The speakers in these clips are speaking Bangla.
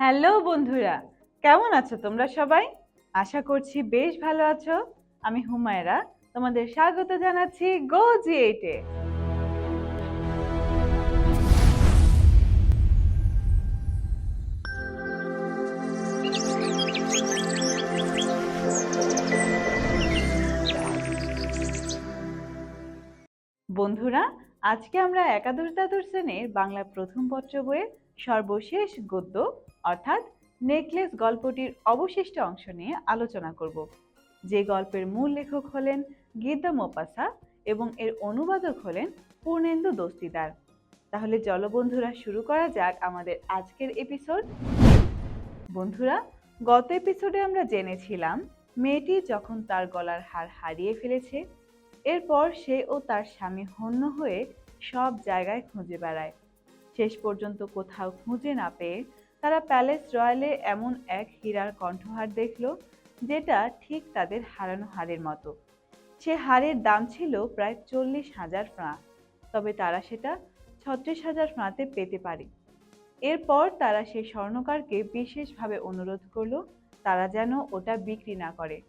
হ্যালো বন্ধুরা, কেমন আছো তোমরা সবাই? আশা করছি বেশ ভালো আছো। আমি হুমায়রা, তোমাদের স্বাগত জানাচ্ছি গো জি এইটে বন্ধুরা, আজকে আমরা একাদশ দ্বাদশ শ্রেণির বাংলা প্রথম পত্র বইয়ের সর্বশেষ গদ্য অর্থাৎ নেকলেস গল্পটির অবশিষ্ট অংশ নিয়ে আলোচনা করব। যে গল্পের মূল লেখক হলেন গীতা মোপাসা এবং এর অনুবাদক হলেন পূর্ণেন্দু দস্তিদার। তাহলে চলো বন্ধুরা, শুরু করা যাক আমাদের আজকের এপিসোড বন্ধুরা, গত এপিসোডে আমরা জেনেছিলাম মেয়েটি যখন তার গলার হার হারিয়ে ফেলেছে, এরপর সে ও তার স্বামী হন্য হয়ে সব জায়গায় খুঁজে বেড়ায়। শেষ পর্যন্ত কোথাও খুঁজে না পেয়ে তারা প্যালেস রয়্যালে এমন এক হীরার কণ্ঠহার দেখল, যেটা ঠিক তাদের হারানো হারের মতো। সে হারের দাম ছিল প্রায় চল্লিশ হাজার ফ্রাঁ, তবে তারা সেটা ছত্রিশ হাজার ফ্রাঁতে পেতে পারে। এরপর তারা সেই স্বর্ণকারকে বিশেষভাবে অনুরোধ করল, তারা যেন ওটা বিক্রি না করে।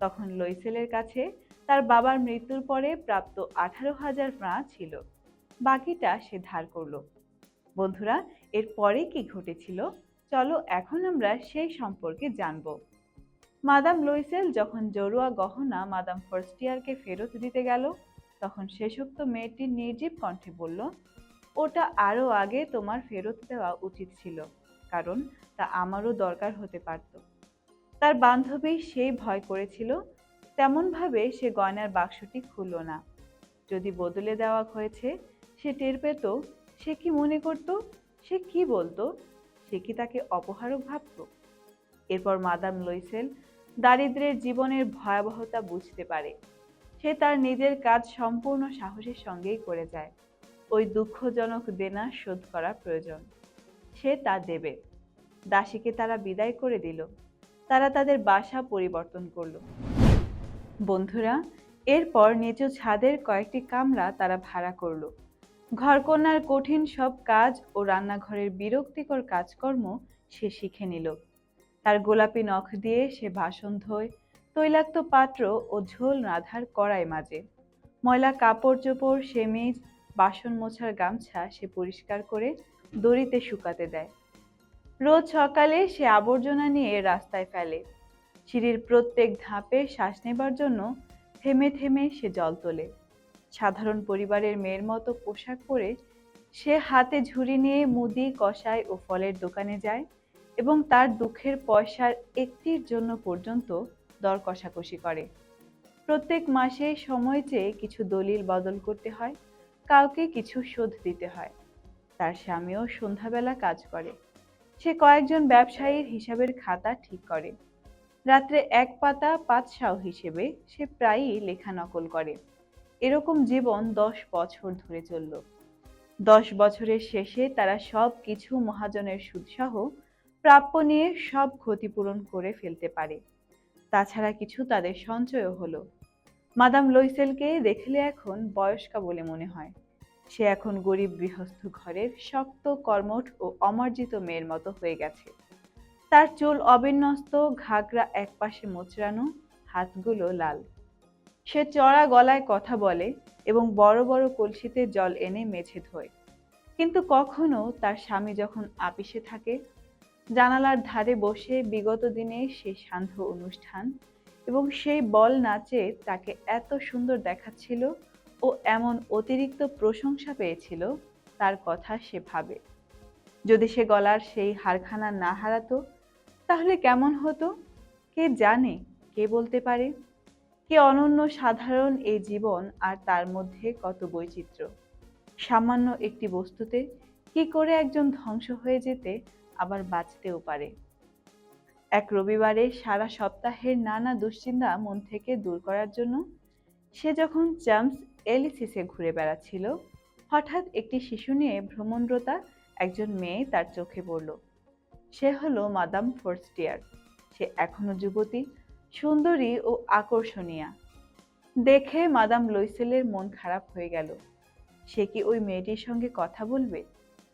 তখন লইসেলের কাছে তার বাবার মৃত্যুর পরে প্রাপ্ত আঠারো হাজার ফ্রাঁ ছিল, বাকিটা সে ধার করল। বন্ধুরা এর পরে কি ঘটেছিল? চলো এখন আমরা সেই সম্পর্কে জানব। মাদাম লুইসেল যখন জরুয়া গহনা মাদাম ফার্স্টিয়ারকে ফেরত দিতে গেল, তখন শেষোক্ত মেয়েটি নির্জীব কণ্ঠে বলল, ওটা আরও আগে তোমার ফেরত দেওয়া উচিত ছিল, কারণ তা আমারও দরকার হতে পারত। তার বান্ধবী সেই ভয় করেছিল, তেমনভাবে সে গয়নার বাক্সটি খুলল না। যদি বদলে দেওয়া হয়েছে, সে টের পেত সে কি মনে করত? সে কি বলতো? সে কি তাকে অপহারক ভাবত? এরপর মাদাম লইসেল দারিদ্রের জীবনের ভয়াবহতা বুঝতে পারে। সে তার নিজের কাজ সম্পূর্ণ সাহসের সঙ্গেই করে যায়। ওই দুঃখজনক দেনা শোধ করা প্রয়োজন। সে তা দেবে। দাসীকে তারা বিদায় করে দিল। তারা তাদের বাসা পরিবর্তন করল। বন্ধুরা, এরপর নিচু ছাদের কয়েকটি কামরা তারা ভাড়া করল। ঘরকন্যার কঠিন সব কাজ ও রান্নাঘরের বিরক্তিকর কাজকর্ম সে শিখে নিল। তার গোলাপি নখ দিয়ে সে বাসন ধোয়, তৈলাক্ত পাত্র ও ঝোল রাধার কড়াই মাঝে ময়লা কাপড় চোপড় সে মেজ বাসন মোছার গামছা সে পরিষ্কার করে দড়িতে শুকাতে দেয়। রোজ সকালে সে আবর্জনা নিয়ে রাস্তায় ফেলে। সিঁড়ির প্রত্যেক ধাপে শ্বাস নেবার জন্য থেমে থেমে সে জল তোলে। সাধারণ পরিবারের মেয়ের মতো পোশাক পরে সে হাতে ঝুড়ি নিয়ে মুদি কষাই ও ফলের দোকানে যায় এবং তার দুঃখের পয়সার একটির জন্য পর্যন্ত দর কষাকষি করে। প্রত্যেক মাসে সময় চেয়ে কিছু দলিল বদল করতে হয়, কাউকে কিছু শোধ দিতে হয়। তার স্বামীও সন্ধ্যাবেলা কাজ করে। সে কয়েকজন ব্যবসায়ীর হিসাবের খাতা ঠিক করে। রাত্রে এক পাতা পাঁচশাও হিসেবে সে প্রায়ই লেখা নকল করে। এরকম জীবন দশ বছর ধরে চলল। দশ বছরের শেষে তারা সব কিছু মহাজনের সুদসহ প্রাপ্য নিয়ে সব ক্ষতিপূরণ করে ফেলতে পারে। তাছাড়া কিছু তাদের সঞ্চয়ও হলো। মাদাম লইসেলকে দেখলে এখন বয়স্কা বলে মনে হয়। সে এখন গরিব গৃহস্থ ঘরের শক্ত, কর্মঠ ও অমার্জিত মেয়ের মতো হয়ে গেছে। তার চুল অবিন্যস্ত, ঘাগরা একপাশে মোচড়ানো, হাতগুলো লাল। সে চড়া গলায় কথা বলে এবং বড় বড় কলসিতে জল এনে মেঝে ধোয়। কিন্তু কখনো তার স্বামী যখন আপিসে থাকে, জানালার ধারে বসে বিগত দিনে সেই সান্ধ্য অনুষ্ঠান এবং সেই বল নাচে তাকে এত সুন্দর দেখাচ্ছিল ও এমন অতিরিক্ত প্রশংসা পেয়েছিল, তার কথা সে ভাবে। যদি সে গলার সেই হারখানা না হারাতো, তাহলে কেমন হতো? কে জানে? কে বলতে পারে? কে অনন্য সাধারণ এই জীবন আর তার মধ্যে কত বৈচিত্র্য? সামান্য একটি বস্তুতে কি করে একজন ধ্বংস হয়ে যেতে আবার বাঁচতেও পারে? এক রবিবারে সারা সপ্তাহের নানা দুশ্চিন্তা মন থেকে দূর করার জন্য সে যখন চাম্পস এলিসিসে ঘুরে বেড়াচ্ছিল, হঠাৎ একটি শিশু নিয়ে ভ্রমণরতা একজন মেয়ে তার চোখে পড়ল। সে হলো মাদাম ফোর্স্টিয়ার। সে এখনও যুবতী সুন্দরী ও আকর্ষণীয়া। দেখে মাদাম লইসেলের মন খারাপ হয়ে গেল। সে কি ওই মেয়েটির সঙ্গে কথা বলবে?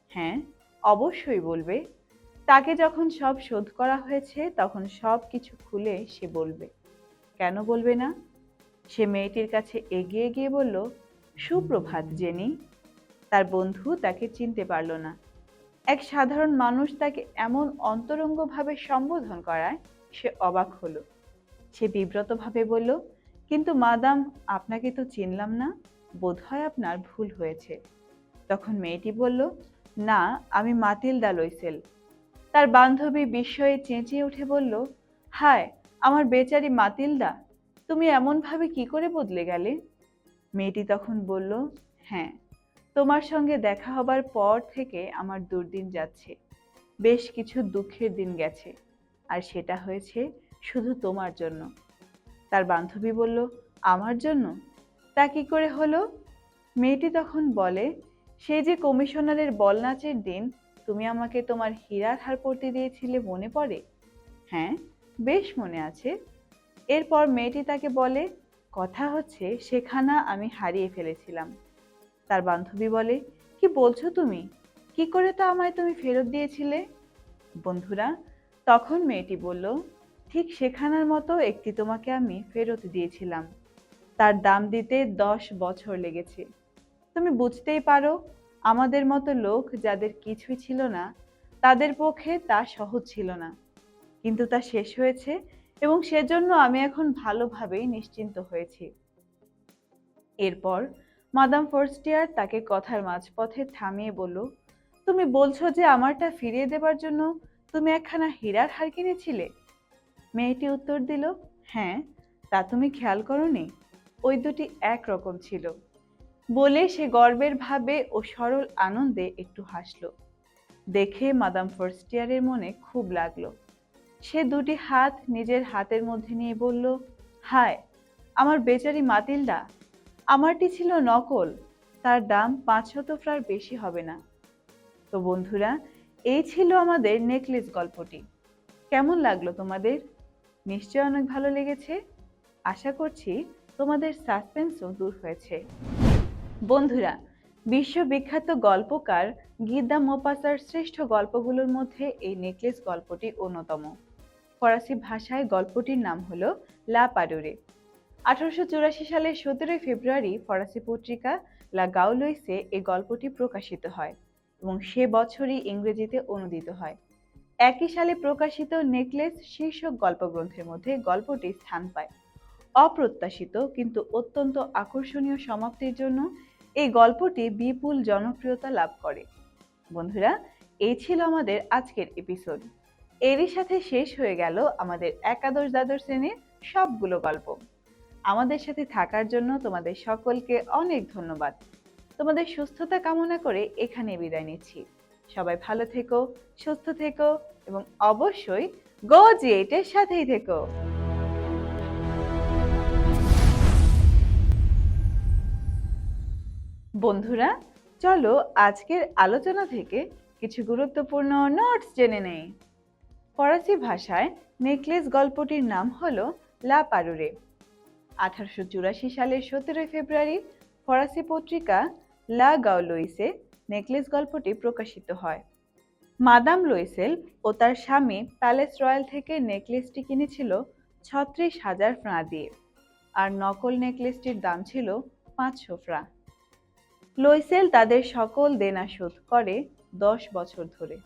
হ্যাঁ অবশ্যই বলবে। তাকে যখন সব শোধ করা হয়েছে, তখন সব কিছু খুলে সে বলবে। কেন বলবে না? সে মেয়েটির কাছে এগিয়ে গিয়ে বলল, সুপ্রভাত, জেনি। তার বন্ধু তাকে চিনতে পারল না। এক সাধারণ মানুষ তাকে এমন অন্তরঙ্গভাবে সম্বোধন করায়, সে অবাক হলো। সে বিব্রতভাবে বলল, কিন্তু মাদাম, আপনাকে তো চিনলাম না, বোধহয় আপনার ভুল হয়েছে। তখন মেয়েটি বলল, না, আমি মাতিলদা লইসেল। তার বান্ধবী বিস্ময়ে চেঁচিয়ে উঠে বলল, হায়, আমার বেচারি মাতিলদা তুমি এমনভাবে কি করে বদলে গেলে? মেয়েটি তখন বলল হ্যাঁ তোমার সঙ্গে দেখা হবার পর থেকে আমার দুর্দিন যাচ্ছে, বেশ কিছু দুঃখের দিন গেছে, আর সেটা হয়েছে শুধু তোমার জন্য। তার বান্ধবী বলল, আমার জন্য? তা কি করে হলো? মেয়েটি তখন বলে, সে যে কমিশনারের বল নাচের দিন, তুমি আমাকে তোমার হীরার হার পরতে দিয়েছিলে মনে পড়ে? হ্যাঁ বেশ মনে আছে। এরপর মেয়েটি তাকে বলে, কথা হচ্ছে, সেখানা আমি হারিয়ে ফেলেছিলাম। তার বান্ধবী বলে, কি বলছো তুমি? কি করে তা আমায় তুমি ফেরত দিয়েছিলে? বন্ধুরা, তখন মেয়েটি বলল ঠিক সেখানার মতো একটি তোমাকে আমি ফেরত দিয়েছিলাম। তার দাম দিতে দশ বছর লেগেছে। তুমি বুঝতেই পারো, আমাদের মতো লোক যাদের কিছুই ছিল না, তাদের পক্ষে তা সহজ ছিল না। কিন্তু তা শেষ হয়েছে এবং সেজন্য আমি এখন ভালোভাবেই নিশ্চিন্ত হয়েছি। এরপর মাদাম ফোর্স্টিয়ার তাকে কথার মাঝপথে থামিয়ে বলল, তুমি বলছো যে আমারটা ফিরিয়ে দেবার জন্য তুমি একখানা হীরার হার কিনেছিলে? মেয়েটি উত্তর দিল হ্যাঁ তা তুমি খেয়াল করনি? ওই দুটি একরকম ছিল। বলে সে গর্বের ভাবে ও সরল আনন্দে একটু হাসল। দেখে মাদাম ফার্স্টিয়ারের মনে খুব লাগল। সে দুটি হাত নিজের হাতের মধ্যে নিয়ে বলল, হায়, আমার বেচারি মাতিলদা, আমারটি ছিল নকল, তার দাম পাঁচশত ফ্রার বেশি হবে না। তো বন্ধুরা, এই ছিল আমাদের নেকলেস গল্পটি। কেমন লাগল তোমাদের? নিশ্চয় অনেক ভালো লেগেছে। আশা করছি তোমাদের সাসপেন্সও দূর হয়েছে। বন্ধুরা, বিশ্ববিখ্যাত গল্পকার গিদ্দা মোপাসার শ্রেষ্ঠ গল্পগুলোর মধ্যে এই নেকলেস গল্পটি অন্যতম। ফরাসি ভাষায় গল্পটির নাম হলো লা পাডুরে। আঠারোশো চুরাশি সালের সতেরোই ফেব্রুয়ারি ফরাসি পত্রিকা লা গাউলইসে এই গল্পটি প্রকাশিত হয় এবং সে বছরই ইংরেজিতে অনুদিত হয়। একই সালে প্রকাশিত নেকলেস শীর্ষক গল্পগ্রন্থের মধ্যে গল্পটি স্থান পায়। অপ্রত্যাশিত কিন্তু অত্যন্ত আকর্ষণীয় সমাপ্তির জন্য এই গল্পটি বিপুল জনপ্রিয়তা লাভ করে। বন্ধুরা এই ছিল আমাদের আজকের এপিসোড এরই সাথে শেষ হয়ে গেল আমাদের একাদশ দ্বাদশ শ্রেণির সবগুলো গল্প। আমাদের সাথে থাকার জন্য তোমাদের সকলকে অনেক ধন্যবাদ। তোমাদের সুস্থতা কামনা করে এখানে বিদায় নিচ্ছি। সবাই ভালো থেকো, সুস্থ থেকো এবং অবশ্যই গো জিএটের সাথেই থেকো। বন্ধুরা, চলো আজকের আলোচনা থেকে কিছু গুরুত্বপূর্ণ নোটস জেনে নেই। ফরাসি ভাষায় নেকলেস গল্পটির নাম হলো লা পারুরে। আঠারোশো চুরাশি সালের সতেরোই ফেব্রুয়ারি ফরাসি পত্রিকা লা গাউলইসে নেকলেস গল্পটি প্রকাশিত হয়। মাদাম লুইসেল ও তার স্বামী প্যালেস রয়্যাল থেকে নেকলেসটি কিনেছিল ছত্রিশ হাজার ফ্রাঁ দিয়ে আর নকল নেকলেসটির দাম ছিল পাঁচশো ফ্রাঁ। লুইসেল তাদের সকল দেনা শোধ করে দশ বছর ধরে।